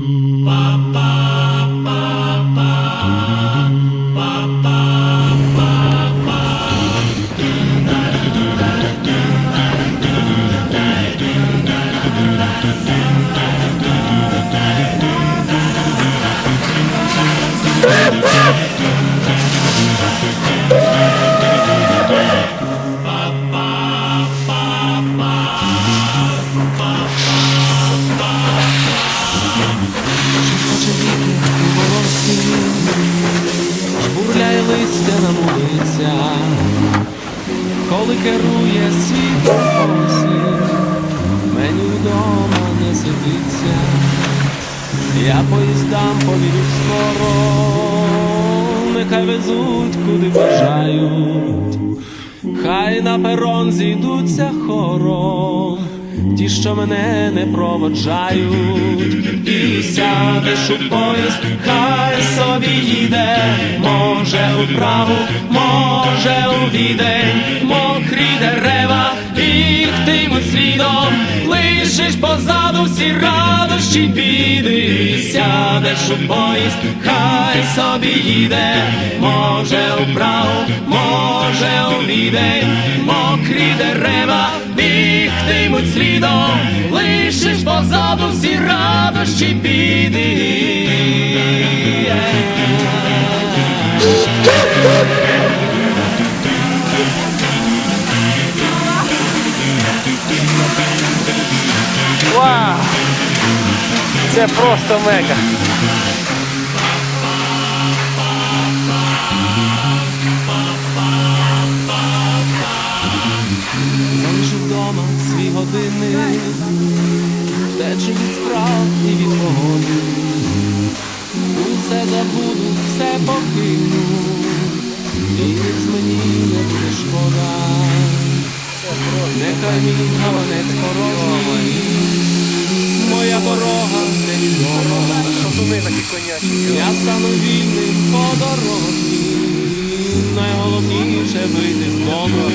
Ba, ba. Я поїздам повірю скоро, нехай везуть куди бажають, хай на перон зійдуться хором. Ті, що мене не проводжають, і сядеш у поїзд, хай собі їде, може у праву, може у відень, мокрі дерева, їхтимуть слідом, лишиш позаду всі радощі біди, сядеш у поїзд, хай собі їде, може у праву, може у відень, мокрі дерева, бігтимуть слідом, лишиш позаду всі радощі біди. Вау! Це просто мега. Залишу вдома свій годинник, втечу від справ і від погоди. Усе забуду, все покину, і Нехай мій гаванець порожній, моя дорога такі конячі. Я стану вільним по дорозі, найголовніше вийти з дому.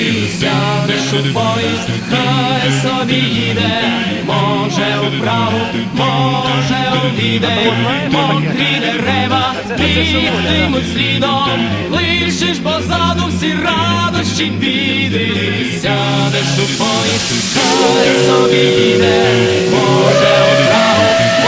І сядеш у поїзд, хай собі їде, може у праву, може у мокрі дерева, бігтимуть слідом, лишиш позаду всі радощі біди, сядеш у поїзд, хай собі їде, може у праву,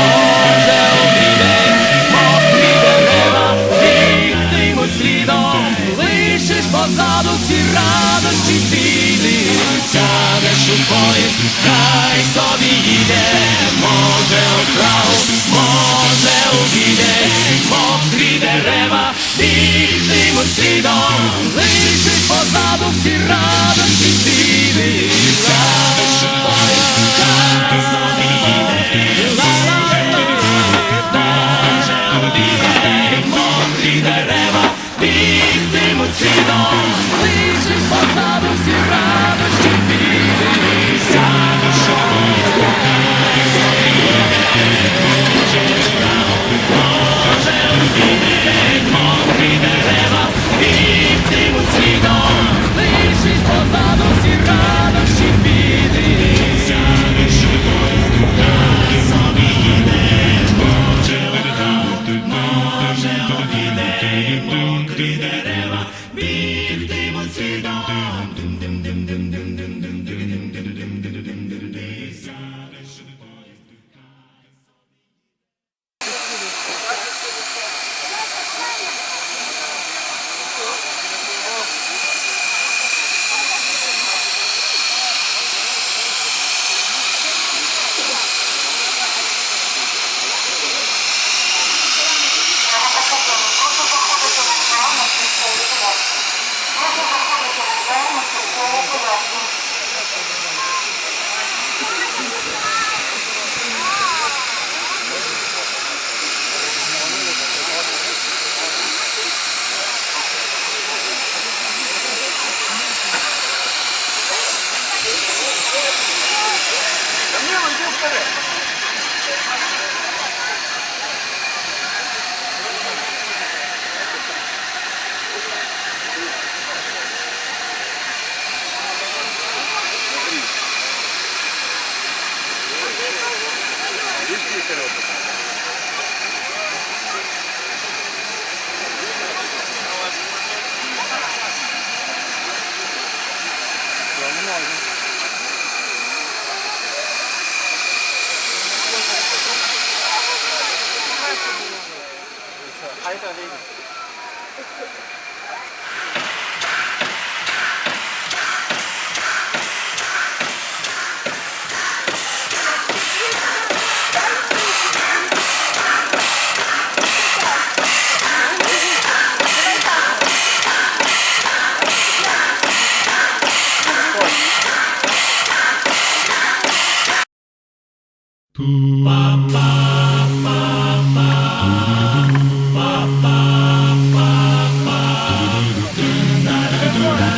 бігтимуть лишить позаду всі радощі Хай то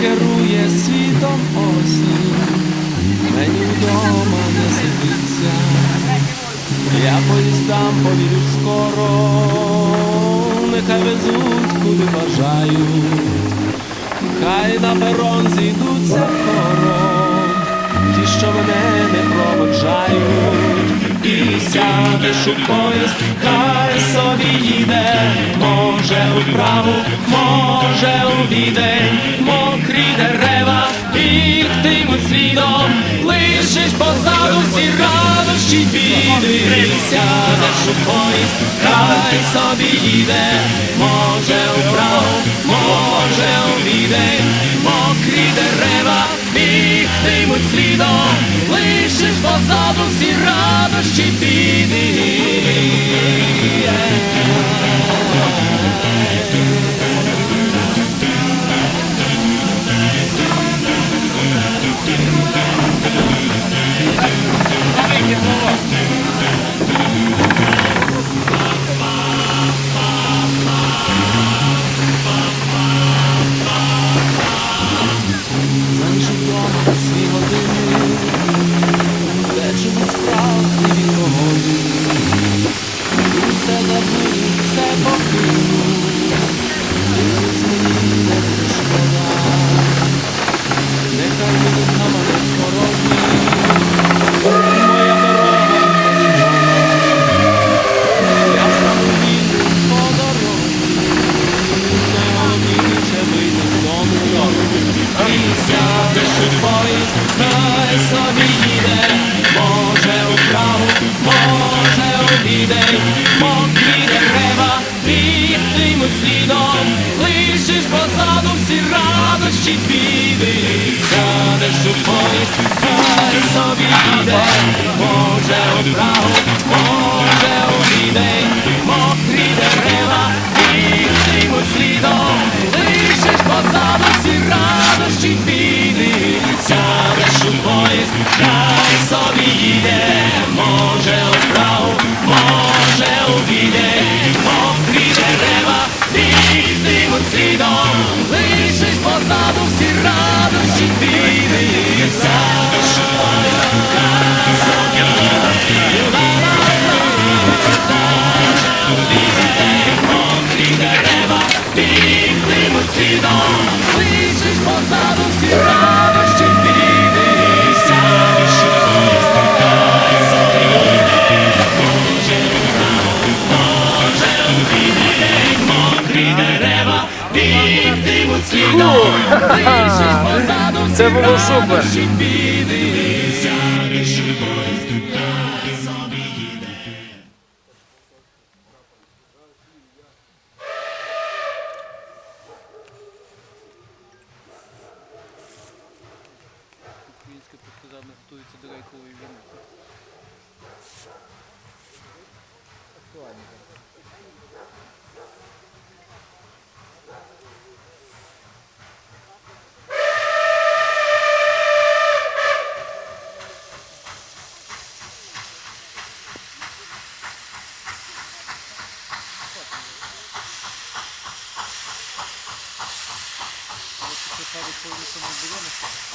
керує світом осінь, мені вдома не сидиться, я поїздам повірю скоро, нехай везуть, куди бажають, хай на перон зійдуться хором, ті, що мене не проведжають, і сядеш у поїзд, хай собі їде, може у праву, може у відень, мокрі дерева, бігтимуть слідом, лишиш позаду всі радощі біди, сядеш у поїзд, хай собі їде, може у праву, може у відень, мокрі дерева, бігтимуть слідом, лишиш позаду всі радощі біди. Радощі біди, сядеш у поїзд, хай собі їде, може у мокрі дерева, бігтимуть слідом, лишиш позаду всі Це було супер. радощі біди, сядеш у поїзд, собі їде. Українська партизани готуються до рейкової війни. Tarih sorunu bulamadım.